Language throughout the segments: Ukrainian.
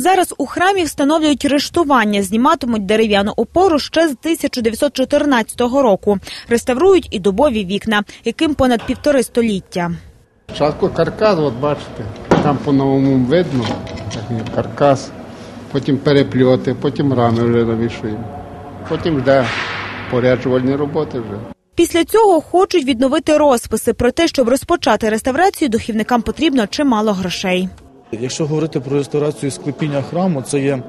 Зараз у храмі встановлюють рештування, зніматимуть дерев'яну опору ще з 1914 року. Реставрують і дубові вікна, яким понад півтори століття. Спочатку каркас, от бачите, там по-новому видно, каркас, потім перепльоти, потім рами вже навішуємо. Потім йде поряджувальні роботи вже. Після цього хочуть відновити розписи. Проте, щоб розпочати реставрацію, духівникам потрібно чимало грошей. Якщо говорити про реставрацію склепіння храму, це є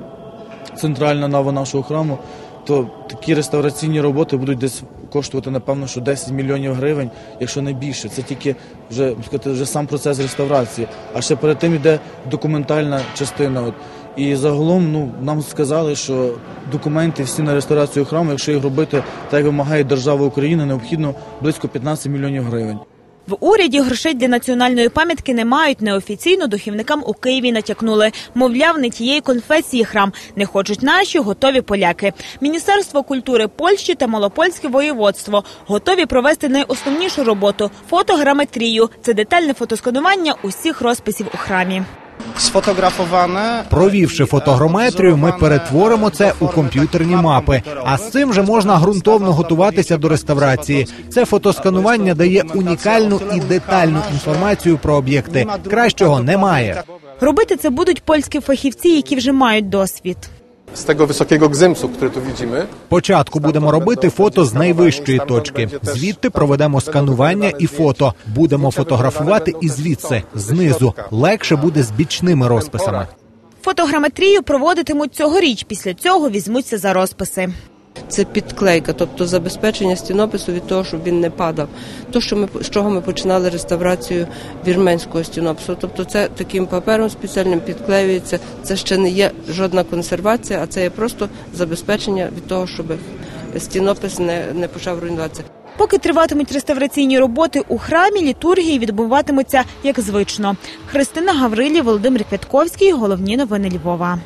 центральна нава нашого храму, то такі реставраційні роботи будуть десь коштувати, напевно, що 10 мільйонів гривень, якщо не більше. Це тільки вже вже сам процес реставрації. А ще перед тим йде документальна частина. От. І загалом ну, нам сказали, що документи всі на реставрацію храму, якщо їх робити так, як вимагає держава України, необхідно близько 15 мільйонів гривень. В уряді грошей для національної пам'ятки не мають. Неофіційно духівникам у Києві натякнули. Мовляв, не тієї конфесії храм не хочуть наші готові поляки. Міністерство культури Польщі та Малопольське воєводство готові провести найосновнішу роботу фотограметрію. Це детальне фотосканування усіх розписів у храмі. Сфотографоване. Провівши фотограметрію, ми перетворимо це у комп'ютерні мапи. А з цим же можна ґрунтовно готуватися до реставрації. Це фотосканування дає унікальну і детальну інформацію про об'єкти. Кращого немає. Робити це будуть польські фахівці, які вже мають досвід. Z того високого гзимсу, який тут бачимо. Спочатку будемо робити фото з найвищої точки. Звідти проведемо сканування і фото. Будемо фотографувати і звідси знизу. Легше буде з бічними розписами. Фотограметрію проводитимуть цьогоріч. Після цього візьмуться за розписи. Це підклейка, тобто забезпечення стінопису від того, щоб він не падав. То, що ми з чого ми починали реставрацію вірменського стінопису. Тобто, це таким папером спеціальним підклеюється. Це ще не є жодна консервація, а це є просто забезпечення від того, щоб стінопис не, не почав руйнуватися. Поки триватимуть реставраційні роботи у храмі, літургії відбуватимуться як звично. Христина Гаврилі, Володимир Квятковський. Головні новини Львова.